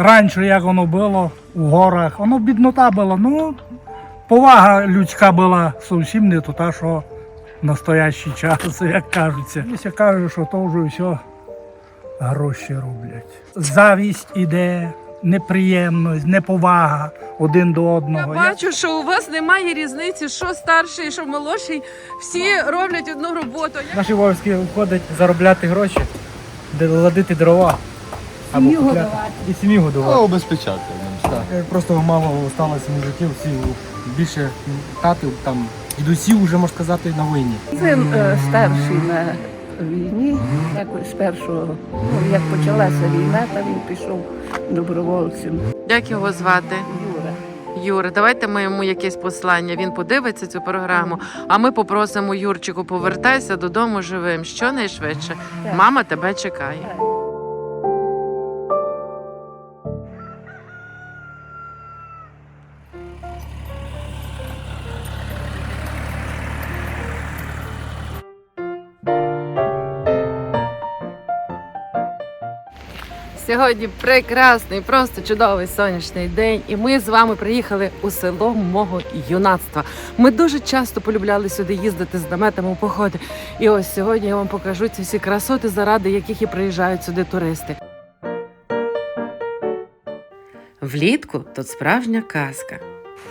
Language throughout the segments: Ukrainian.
раніше, як воно було у горах, воно біднота була. Ну, повага людська була зовсім не то та, що в настоящий час, як кажуться. Якщо кажуть, що то вже все гроші роблять. Завість іде, неприємність, неповага один до одного. Я- бачу, що у вас немає різниці, що старший, що молодший. Всі роблять одну роботу. Наші обов'язки входить заробляти гроші, ладити дрова. Або купляти. І сім'ю годувати. Ну, обезпечати. словом. Е, Просто мало залишилося мужиків, всі більше татів, там дідусів вже можна сказати на війні. Син е, старший на війні, якось з першого, ну, як почалася війна, то він пішов добровольцем. Як його звати? Юра. Юра, давайте ми йому якесь послання. Він подивиться цю програму. А ми попросимо Юрчику, повертайся додому живим. Щонайшвидше. Так. Мама тебе чекає. Сьогодні прекрасний, просто чудовий сонячний день, і ми з вами приїхали у село мого юнацтва. Ми дуже часто полюбляли сюди їздити з наметами у походи. І ось сьогодні я вам покажу ці всі красоти, заради яких і приїжджають сюди туристи. Влітку тут справжня казка.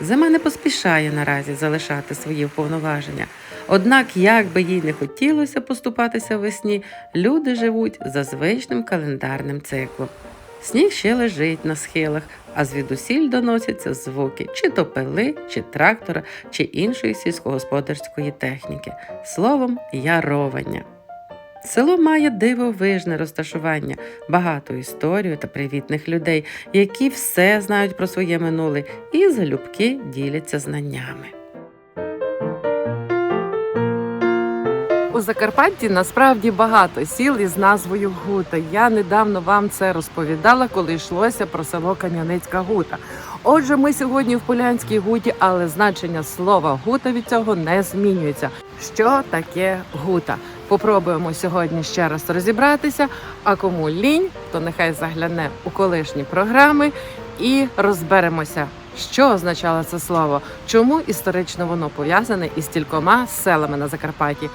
Зима не поспішає наразі залишати свої повноваження. Однак, як би їй не хотілося поступатися весні, люди живуть за звичним календарним циклом. Сніг ще лежить на схилах, а звідусіль доносяться звуки чи то пили, чи трактора, чи іншої сільськогосподарської техніки. Словом, яровання. Село має дивовижне розташування, багату історію та привітних людей, які все знають про своє минуле і залюбки діляться знаннями. Закарпатті насправді багато сіл із назвою Гута. Я недавно вам це розповідала, коли йшлося про село Кам'яницька Гута. Отже, ми сьогодні в Полянській Гуті, але значення слова гута від цього не змінюється. Що таке гута? Попробуємо сьогодні ще раз розібратися. А кому лінь, то нехай загляне у колишні програми і розберемося, що означало це слово, чому історично воно пов'язане із кількома селами на Закарпатті.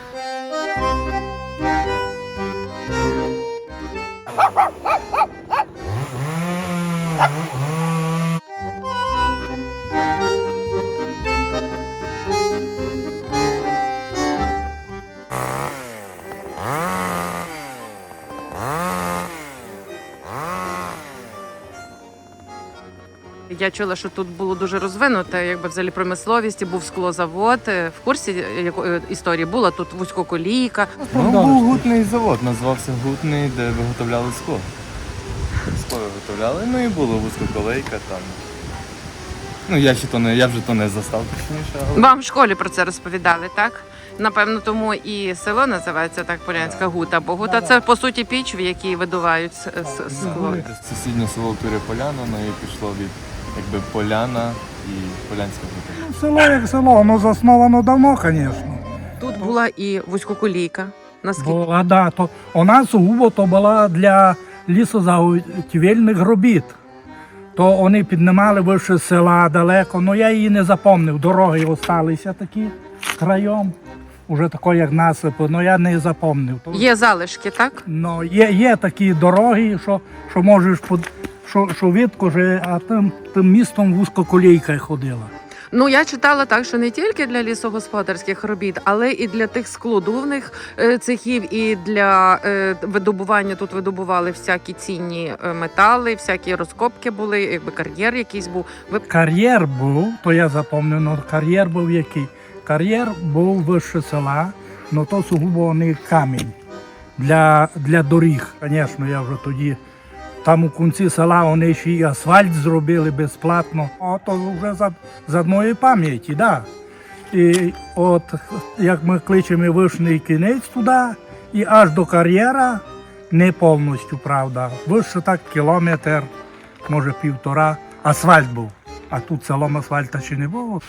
Я чула, що тут було дуже розвинуте, якби взагалі промисловість, і був склозавод. Е, В курсі якої історії була тут вузькоколійка. Ну, був гутний завод, називався Гутний, де виготовляли скло. Скло виготовляли, ну і було вузькоколейка там. Ну, я ще то не, я вже то не застав точніше, але. Вам в школі про це розповідали, так? Напевно, тому і село називається так Полянська гута, бо гута це по суті піч, в якій видувають с- с- скло. Сусіднє село Туря Поляна, ну і пішло від якби Поляна і Полянська гута. Село як село, воно засновано давно, звісно. Тут була і вузькоколійка. Наскільки Була, да, то у нас сугубо то була для лісозаготівельних робіт. То вони піднімали вище села далеко, ну я її не запомнив. Дороги залишилися такі краєм, уже такої, як насипи, ну я не запомнив. Є залишки, так? Ну, є, є такі дороги, що, що можеш под- що, що видко, а тим, тим містом вузькоколійка ходила. Ну я читала так, що не тільки для лісогосподарських робіт, але і для тих складовних е, цехів, і для е, видобування тут видобували всякі цінні е, метали, всякі розкопки були, якби кар'єр якийсь був. Ви Кар'єр був, то я запомнив, ну кар'єр був який. Кар'єр був вище села, ну то сугубо не камінь для, для доріг. Звісно, я вже тоді. Там у кінці села вони ще й асфальт зробили безплатно. А то вже за, за одної пам'яті, да. І от як ми кличемо вишний кінець туди, і аж до кар'єра не повністю, правда. Вище так кілометр, може півтора. Асфальт був. А тут селом асфальта ще не було.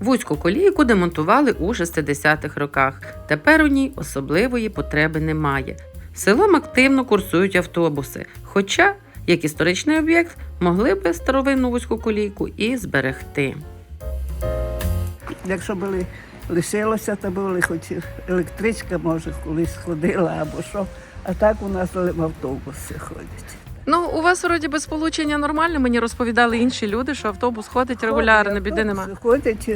Вузьку колійку демонтували у 60-х роках. Тепер у ній особливої потреби немає. Селом активно курсують автобуси, хоча, як історичний об'єкт, могли би старовинну вузьку колійку і зберегти. Якщо були лишилося, то були хоч електричка, може, колись ходила або що. А так у нас автобуси ходять. Ну, у вас вроді би сполучення нормальне. Мені розповідали інші люди, що автобус ходить регулярно, біди нема. Ходять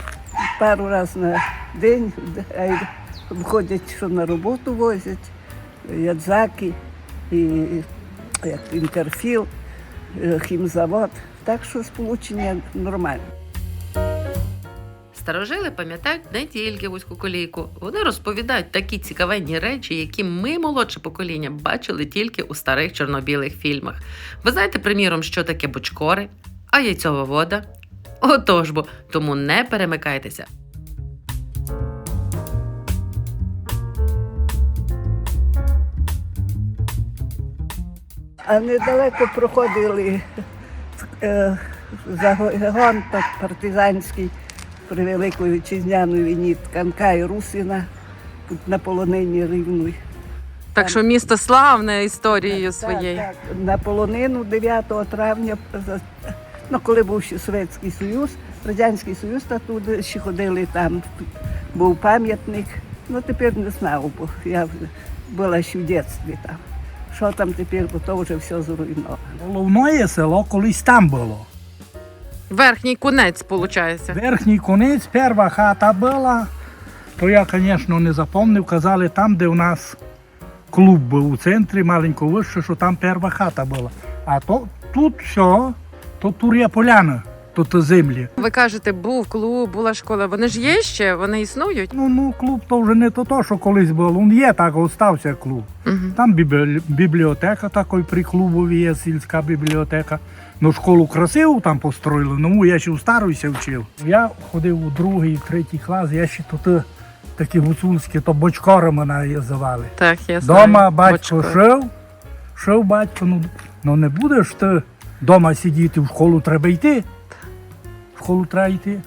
пару разів на день, ходять, що на роботу возять, ядзаки, і як інтерфіл, е, хімзавод. Так що сполучення нормальне. Старожили пам'ятають не тільки вузьку колійку. Вони розповідають такі цікавенні речі, які ми, молодше покоління, бачили тільки у старих чорно-білих фільмах. Ви знаєте, приміром, що таке бочкори, а яйцьова вода? Отож бо, тому не перемикайтеся. А недалеко проходили е, загон партизанський при Великій Вітчизняній війні Тканка і Русина тут на полонині рівної. Так що місто славне історією Так, своєю. Так, на полонину 9 травня, ну, коли був ще Совєтський Союз, Радянський Союз, та туди ще ходили там, був пам'ятник. Ну тепер не знав, бо я була ще в дитинстві там. Що там тепер, бо то вже все зруйновано. Головне село колись там було. Верхній кунець, виходить. Верхній конець, перша хата була, то я, звісно, не запомнив. Казали, там, де у нас клуб був у центрі, маленько вище, що там перша хата була. А то тут все, то Тур'я Поляна, тут землі. Ви кажете, був клуб, була школа. Вони ж є ще, вони існують. Ну, ну, клуб то вже не то, то що колись було. Він є, так остався клуб. Угу. Там біблі- бібліотека такої при клубові є, сільська бібліотека. Ну, школу красиву там построїли, ну я ще у старуйся вчив. Я ходив у другий, третій клас, я ще тут е, такі гуцульські, то бочкори мене називали. Так, я знаю. Дома батько Бочко. шив, шив батько, ну, ну не будеш ти дома сидіти, в школу треба йти. В треба йти.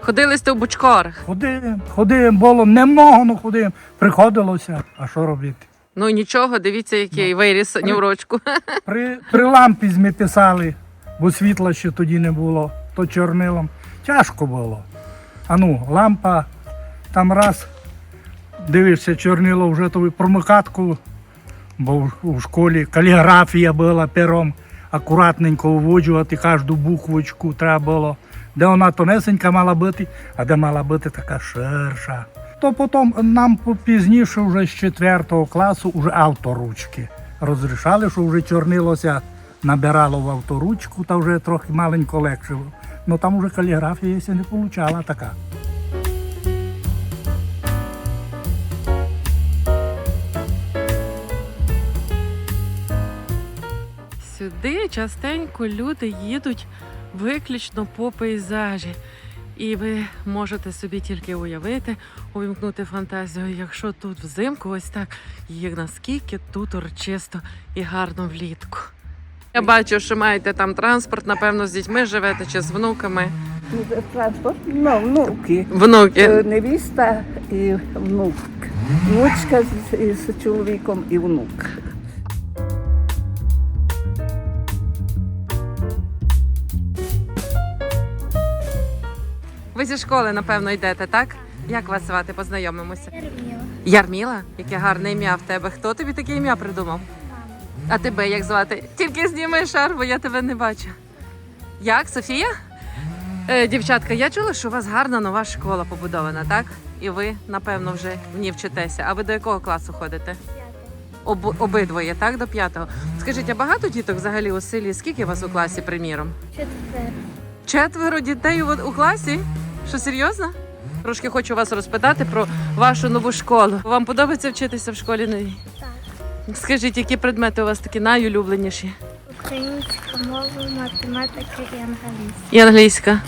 Ходили сте в бучкорах. Ходимо, ходимо, було немного, ну ходимо. Приходилося, а що робити? Ну нічого, дивіться, який виріс ні в. При, при лампі ми писали, бо світла ще тоді не було, то чорнилом. Тяжко було. А ну, лампа, там раз дивишся, чорнило вже тобі промикатку, бо в- школі каліграфія була пером, акуратненько виводжувати кожну буквочку треба було. Де вона тонесенька мала бути, а де мала бути така ширша. То потім нам пізніше, вже з 4 класу, вже авторучки розрішали, що вже чорнилося, набирало в авторучку, та вже трохи маленько легше. Ну там вже каліграфія ще не получала така. Сюди частенько люди їдуть виключно по пейзажі. І ви можете собі тільки уявити, увімкнути фантазію, якщо тут взимку ось так, і наскільки тут урочисто і гарно влітку. Я бачу, що маєте там транспорт, напевно, з дітьми живете чи з внуками. Ну, Транспорт, ну, внуки. Е, Внуки. Невіста і внук. Внучка з, з чоловіком і внук. Ви зі школи, напевно, йдете, так? Як вас звати? Познайомимося. Ярміла. Ярміла? Яке гарне ім'я в тебе. Хто тобі таке ім'я придумав? А тебе як звати? Тільки зніми шар, бо я тебе не бачу. Як, Софія? Е, дівчатка, я чула, що у вас гарна нова школа побудована, так? І ви, напевно, вже в ній вчитеся. А ви до якого класу ходите? Об, обидвоє, так? До п'ятого. Скажіть, а багато діток взагалі у селі? Скільки вас у класі, приміром? Четвер. Четверо дітей у, у класі? Що серйозно? Трошки хочу вас розпитати про вашу нову школу. Вам подобається вчитися в школі новій? Так. Скажіть, які предмети у вас такі найулюбленіші? Українська мова, математика і англійська. І англійська.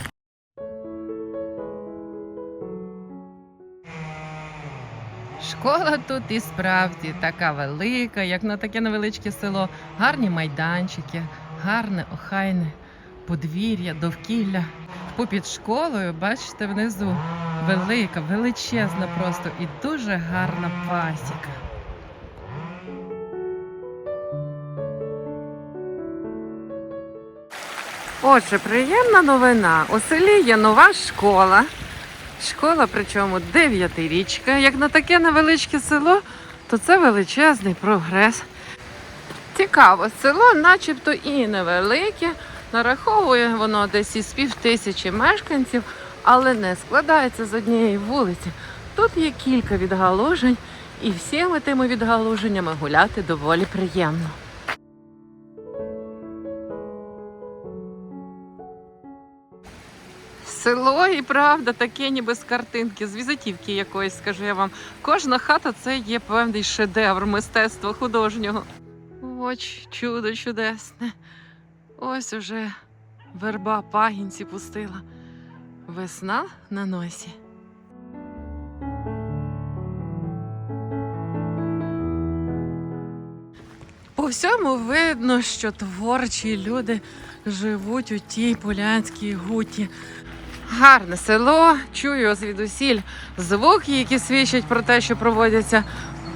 Школа тут і справді така велика, як на таке невеличке село. Гарні майданчики, гарне, охайне подвір'я, довкілля. Попід школою, бачите, внизу велика, величезна просто і дуже гарна пасіка. Отже, приємна новина. У селі є нова школа. Школа, причому дев'ятирічка. Як на таке невеличке село, то це величезний прогрес. Цікаво, село начебто і невелике, нараховує воно десь із пів тисячі мешканців, але не складається з однієї вулиці. Тут є кілька відгалужень, і всіми тими відгалуженнями гуляти доволі приємно. Село і правда таке ніби з картинки, з візитівки якоїсь, скажу я вам. Кожна хата це є певний шедевр мистецтва художнього. Ось чудо чудесне. Ось уже верба пагінці пустила. Весна на носі. По всьому видно, що творчі люди живуть у тій полянській гуті. Гарне село, чую звідусіль звуки, які свідчать про те, що проводяться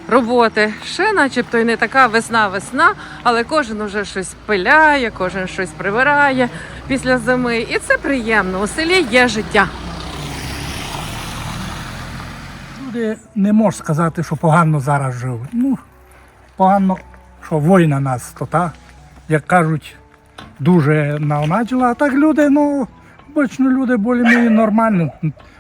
роботи. Ще начебто й не така весна-весна, але кожен уже щось пиляє, кожен щось прибирає після зими. І це приємно. У селі є життя. Люди не можна сказати, що погано зараз живуть. Ну, погано, що війна нас, то та, як кажуть, дуже навначила. А так люди, ну, обично люди більш нормально.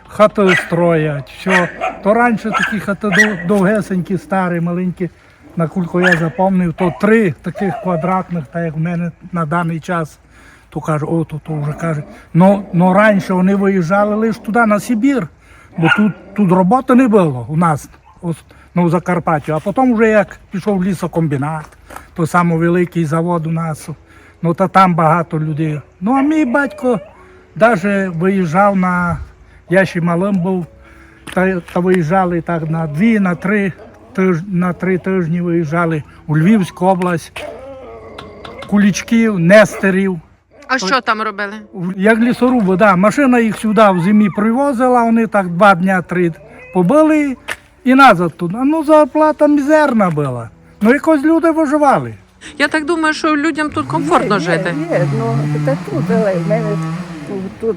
Хати строять, все. То раніше такі хати дов- довгесенькі, старі, маленькі, на кульку я запомнив, то три таких квадратних, так як в мене на даний час. То каже, о, то, то вже каже. Ну, ну раніше вони виїжджали лише туди, на Сибір, бо тут, тут роботи не було у нас, ну, в Закарпатті. А потім вже як пішов лісокомбінат, то саме великий завод у нас, ну та там багато людей. Ну а мій батько навіть виїжджав на, я ще малим був, та, та виїжджали так на дві, на три, тиж, на три тижні виїжджали у Львівську область, Кулічків, Нестерів. А що там робили? Як лісоруби, да, машина їх сюди в зимі привозила, вони так два дня три побили і назад туди. Ну, зарплата мізерна була. Ну, якось люди виживали. Я так думаю, що людям тут комфортно Є, жити. Є, ну та тут, але в мене тут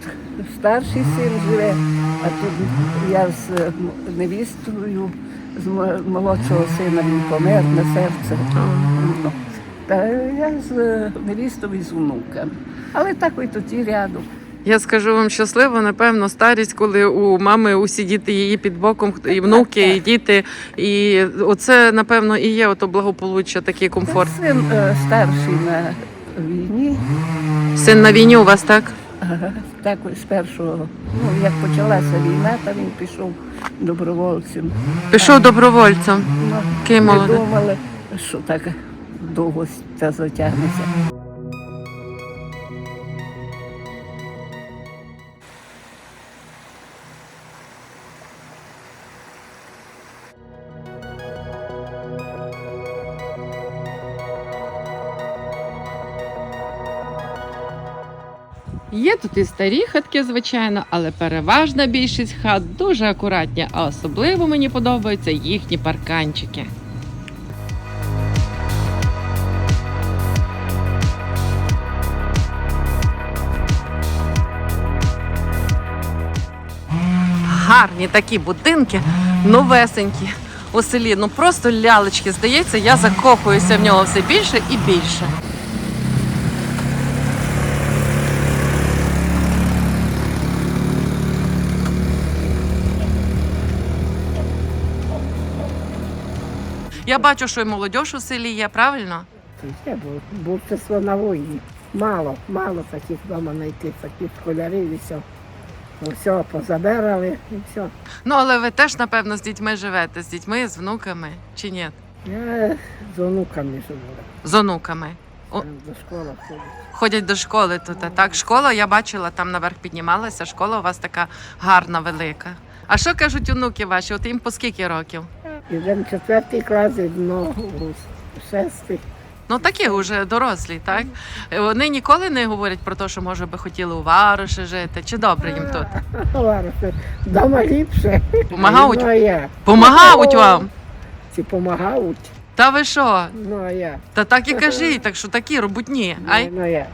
старший син живе, а тут я з е, невісткою, з молодшого сина він помер на серце. Та я з е, невістою і з внуками. Але так і рядом. Я скажу вам щасливо, напевно, старість, коли у мами усі діти її під боком, і внуки, і діти. І оце, напевно, і є ото благополуччя, такий комфорт. Та Син е, старший на війні. Син на війні у вас так? Так з першого, ну як почалася війна, то він пішов добровольцем. Пішов добровольцем. Ну, Ким не молодець. думали, що так довго це затягнеться. Є тут і старі хатки, звичайно, але переважна більшість хат дуже акуратні, а особливо мені подобаються їхні парканчики. Гарні такі будинки, новесенькі у селі. Ну просто лялечки. Здається, я закохуюся в нього все більше і більше. Я бачу, що і молодь у селі є, правильно? Є, бо був на війні. Мало, мало таких вдома знайти, таких школярів і все. Ну, Все, позабирали і все. Ну, але ви теж, напевно, з дітьми живете, з дітьми, з внуками чи ні? Я з онуками живу. З онуками. О. Там до школи ходять. Ходять до школи тут. а Так, школа, я бачила, там наверх піднімалася. Школа у вас така гарна, велика. А що кажуть онуки ваші? От їм по скільки років? Ідемо четвертий клас, одно у шестий. Ну такі вже дорослі, так? Вони ніколи не говорять про те, що може би хотіли у Варуші жити, чи добре їм тут? Товарище, Дома ліпше. Помагають? Ну, а я. Помагають вам. Ці помагають. Та ви що? Ну, а я. Та так і кажіть, так що такі роботні. Ай, Ну, я.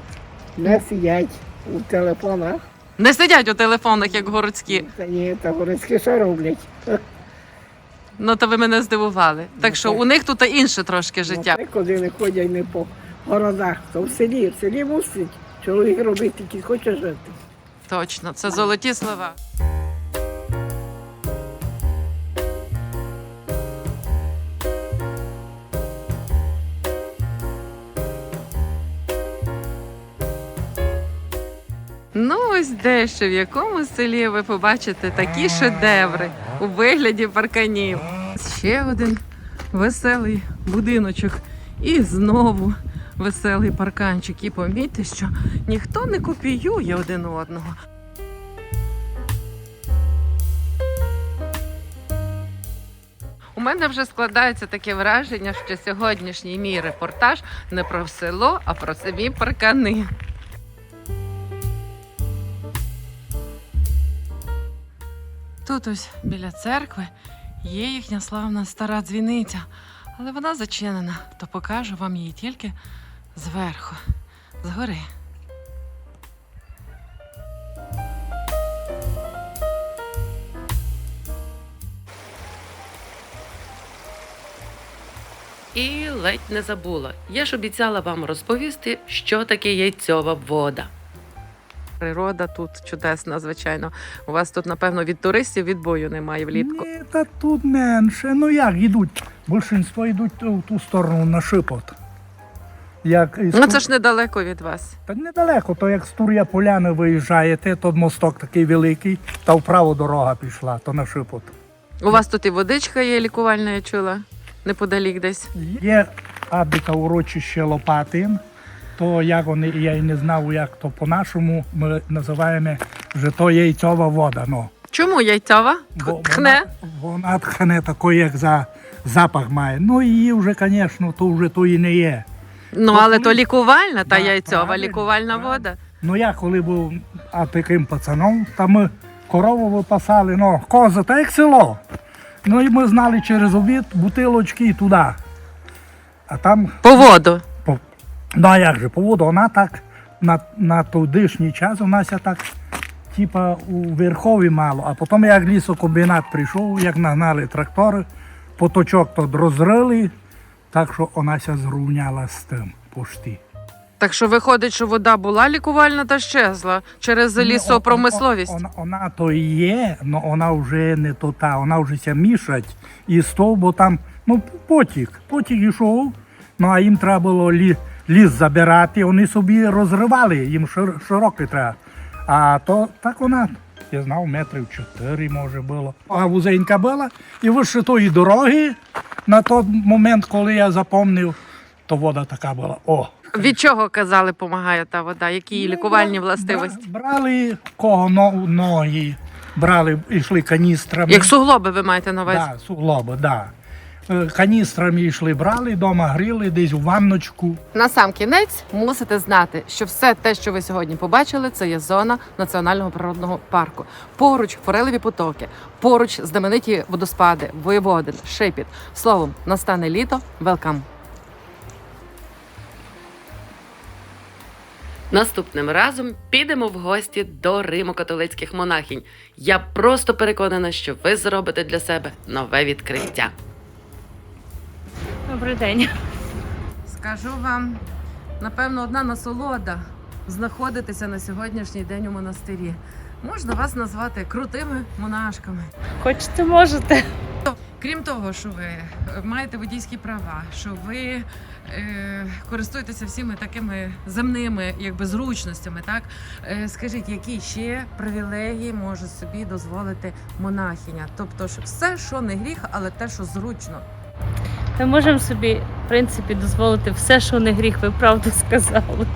Не сидять у телефонах. не сидять у телефонах, як городські. Та ні, та городські що роблять? Ну то ви мене здивували. Так що у них тут інше трошки життя. Ну, Куди не ходять не по городах, то в селі. В селі мусить чоловік робити, який хоче жити. Точно, це золоті слова. Ну, ось дещо в якому селі ви побачите такі шедеври у вигляді парканів. Ще один веселий будиночок. І знову веселий парканчик. І помітьте, що ніхто не копіює один одного. У мене вже складається таке враження, що сьогоднішній мій репортаж не про село, а про самі паркани. Тут ось біля церкви є їхня славна стара дзвіниця, але вона зачинена, то покажу вам її тільки зверху, згори. І ледь не забула. Я ж обіцяла вам розповісти, що таке яйцьова вода. Природа тут чудесна, звичайно. У вас тут, напевно, від туристів відбою немає влітку. Ні, та тут менше. Ну як йдуть? Більшинство йдуть в ту сторону на шипот. Як із Ну це ж недалеко від вас. Та недалеко, то як з Тур'я Поляни виїжджаєте, то мосток такий великий, та вправо дорога пішла, то на шипот. У вас тут і водичка є лікувальна, я чула, неподалік десь. Є абіка урочище Лопатин, то як вони, я і не знав, як то по-нашому ми називаємо, що то яйцьова вода. Ну. Чому яйцьова? Бо Тхне? Вона, вона тхне такий, як за запах має. Ну її вже, звісно, то вже то і не є. Ну, але то лікувальна та Да, яйцьова, правильно, лікувальна правильно. вода. Ну я коли був а таким пацаном, там ми корову випасали, ну, кози, та як село. Ну і ми знали через обід бутилочки і туди. А там, По воду. Ну а як же, поводу, вона так на, на тодішній час у нас так, типа, у верхові мало. А потім як лісокомбінат прийшов, як нагнали трактори, поточок то розрили, так що вона ся зрівняла з тим пошти. Так що виходить, що вода була лікувальна та щезла через Ну, лісопромисловість. Вона, вона то є, але вона вже не то та, вона вже ся мішать і стов, бо там ну, потік, потік йшов, ну а їм треба було лі, ліс забирати, вони собі розривали, їм шир- широкий треба. А то так вона, я знав, метрів чотири може було. А вузенька була, і вище тої дороги, на той момент, коли я запомнив, то вода така була. О, Від чого казали, допомагає та вода? Які Ну, лікувальні властивості? Брали кого но- ноги, брали, йшли каністрами. Як суглоби ви маєте на увазі? да, суглоби, да. Е, Каністрами йшли, брали, вдома гріли, десь у ванночку. На сам кінець мусите знати, що все те, що ви сьогодні побачили, це є зона національного природного парку. Поруч форелеві потоки, поруч знамениті водоспади, воєводин, шипіт. Словом, настане літо. Велкам. Наступним разом підемо в гості до Римо-католицьких монахінь. Я просто переконана, що ви зробите для себе нове відкриття. Добрий день. Скажу вам, напевно, одна насолода знаходитися на сьогоднішній день у монастирі. Можна вас назвати крутими монашками. Хочете, можете. Крім того, що ви маєте водійські права, що ви е, користуєтеся всіми такими земними якби, зручностями, так е, скажіть, які ще привілегії може собі дозволити монахиня? Тобто, що все, що не гріх, але те, що зручно. Ми можемо собі, в принципі, дозволити все, що не гріх, ви правду сказали.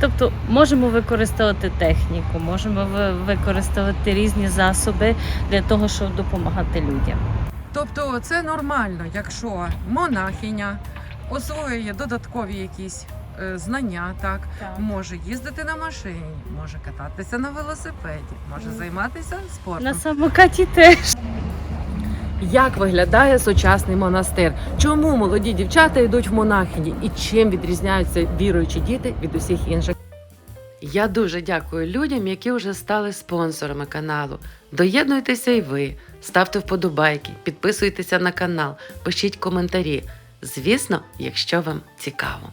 Тобто можемо використовувати техніку, можемо ви- використовувати різні засоби для того, щоб допомагати людям. Тобто, це нормально, якщо монахиня освоює додаткові якісь е, знання, так може їздити на машині, може кататися на велосипеді, може займатися спортом. На самокаті теж. Як виглядає сучасний монастир? Чому молоді дівчата йдуть в монахині? І чим відрізняються віруючі діти від усіх інших? Я дуже дякую людям, які вже стали спонсорами каналу. Доєднуйтеся і ви, ставте вподобайки, підписуйтеся на канал, пишіть коментарі. Звісно, якщо вам цікаво.